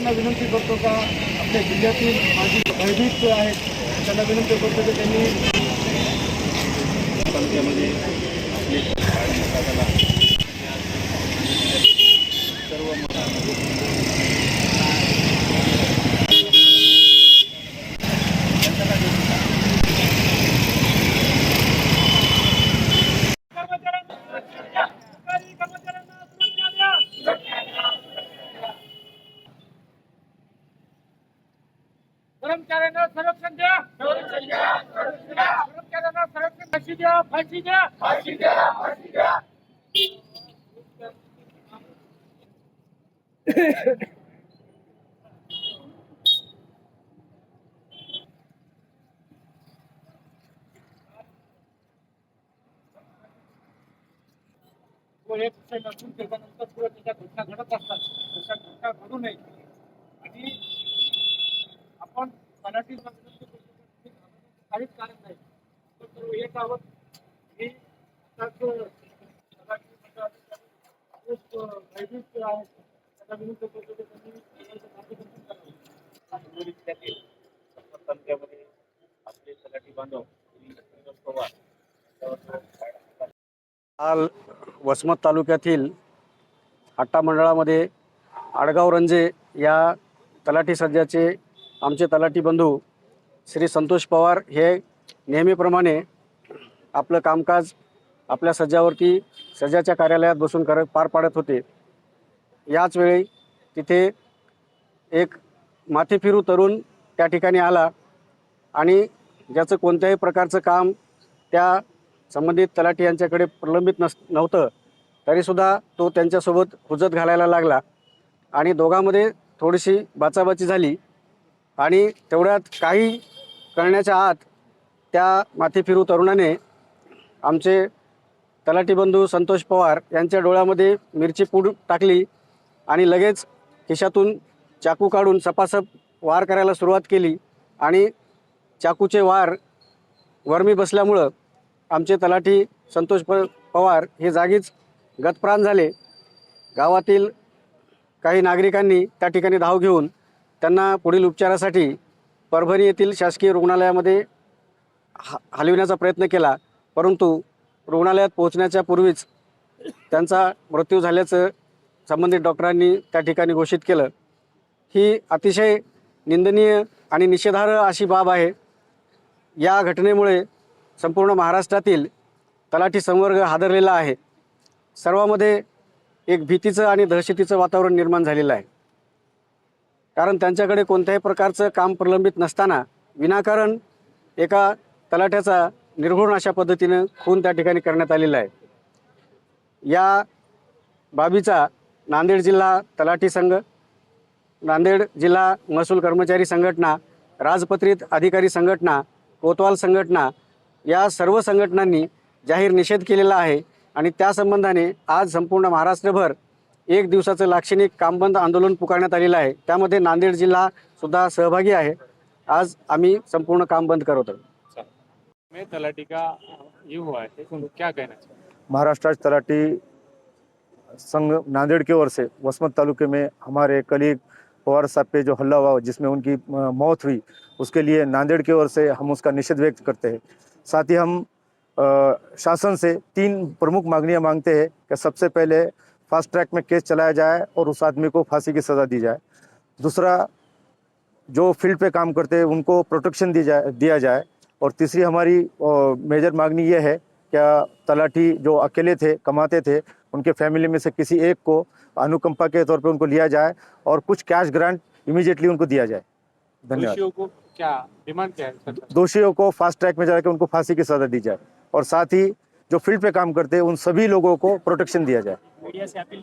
त्यांना विनंती करतो का आपल्या जिल्ह्यातील माझी भयभीत आहेत त्यांना विनंती करतो की त्यांनी तालुक्यामध्ये आपले वाढ सर्व संरक्षण द्या. कर्मचाऱ्यांना संरक्षण फाशी द्या फाशी द्या. फाशी द्या विषय नसून त्याच्यानंतर पुढे त्याच्या घटना घडत असतात. तशा घटना घडू नये. आणि आपण मराठी काहीच कारण नाही. तर एक आहोत ही खूप त्यांनी तालुक्यामध्ये आपले तलाठी बांधव पवार काल वसमत तालुक्यातील हट्टा मंडळामध्ये आडगाव रंजे या तलाठी सज्जाचे आमचे तलाठी बंधू श्री संतोष पवार हे नेहमीप्रमाणे आपलं कामकाज आपल्या सज्जावरती सज्जाच्या कार्यालयात बसून कर पार पाडत होते. याच वेळी तिथे एक माथेफिरू तरुण त्या ठिकाणी आला आणि ज्याचं कोणत्याही प्रकारचं काम त्या संबंधित तलाठी यांच्याकडे प्रलंबित नस नव्हतं. तरीसुद्धा तो त्यांच्यासोबत हुजत घालायला लागला आणि दोघांमध्ये थोडीशी बाचाबाची झाली. आणि तेवढ्यात काही करण्याच्या आत त्या माथेफिरू तरुणाने आमचे तलाठी बंधू संतोष पवार यांच्या डोळ्यामध्ये मिरची पूड टाकली आणि लगेच खिशातून चाकू काढून सपासप वार करायला सुरुवात केली आणि चाकूचे वार वर्मी बसल्यामुळं आमचे तलाठी संतोष प पवार हे जागीच गतप्राण झाले. गावातील काही नागरिकांनी त्या ठिकाणी धाव घेऊन त्यांना पुढील उपचारासाठी परभणी येथील शासकीय रुग्णालयामध्ये हा हलविण्याचा प्रयत्न केला. परंतु रुग्णालयात पोहोचण्याच्या पूर्वीच त्यांचा मृत्यू झाल्याचं संबंधित डॉक्टरांनी त्या ठिकाणी घोषित केलं. ही अतिशय निंदनीय आणि निषेधार्ह अशी बाब आहे. या घटनेमुळे संपूर्ण महाराष्ट्रातील तलाठी संवर्ग हादरलेला आहे. सर्वामध्ये एक भीतीचं आणि दहशतीचं वातावरण निर्माण झालेलं आहे. कारण त्यांच्याकडे कोणत्याही प्रकारचं काम प्रलंबित नसताना विनाकारण एका तलाठ्याचा निर्घुण अशा पद्धतीनं खून त्या ठिकाणी करण्यात आलेला आहे. या बाबीचा नांदेड जिल्हा तलाठी संघ नांदेड जिल्हा महसूल कर्मचारी संघटना राजपत्रित अधिकारी संघटना कोतवाल संघटना या सर्व संघटनांनी जाहीर निषेध केलेला आहे आणि त्या संबंधाने आज संपूर्ण महाराष्ट्रभर एक दिवसाचं लाक्षणिक कामबंद आंदोलन पुकारण्यात आलेलं आहे. त्यामध्ये नांदेड जिल्हा सुद्धा सहभागी आहे. आज आम्ही संपूर्ण काम बंद करत आहोत. में तलाटी का ये हुआ है. क्या कहना महाराष्ट्र राज्य तलाटी संघ नांदेड़ की ओर से वसमत तालुके में हमारे कलीग पवार साहब पे जो हल्ला हुआ जिसमें उनकी मौत हुई उसके लिए नांदेड़ की ओर से हम उसका निषेध व्यक्त करते हैं। साथ ही हम अ, शासन से तीन प्रमुख मांगनियां मांगते हैं कि सबसे पहले फास्ट ट्रैक में केस चलाया जाए और उस आदमी को फांसी की सज़ा दी जाए। दूसरा जो फ़ील्ड पे काम करते हैं उनको प्रोटेक्शन दी जाए दिया जाए। और तीसरी हमारी मेजर मांगनी यह है क्या तलाठी जो अकेले थे कमाते थे उनके फैमिली में से किसी एक को अनुकंपा के तौर पे उनको लिया जाए और कुछ कैश ग्रांट इमीडिएटली उनको दिया जाए। धन्यवाद। दोषियों को क्या डिमांड क्या है दोषियों को फास्ट ट्रैक में जाकर उनको फांसी की सजा दी जाए। और साथ ही जो फील्ड पे काम करते हैं उन सभी लोगों को प्रोटेक्शन दिया जाए। मीडिया से अपील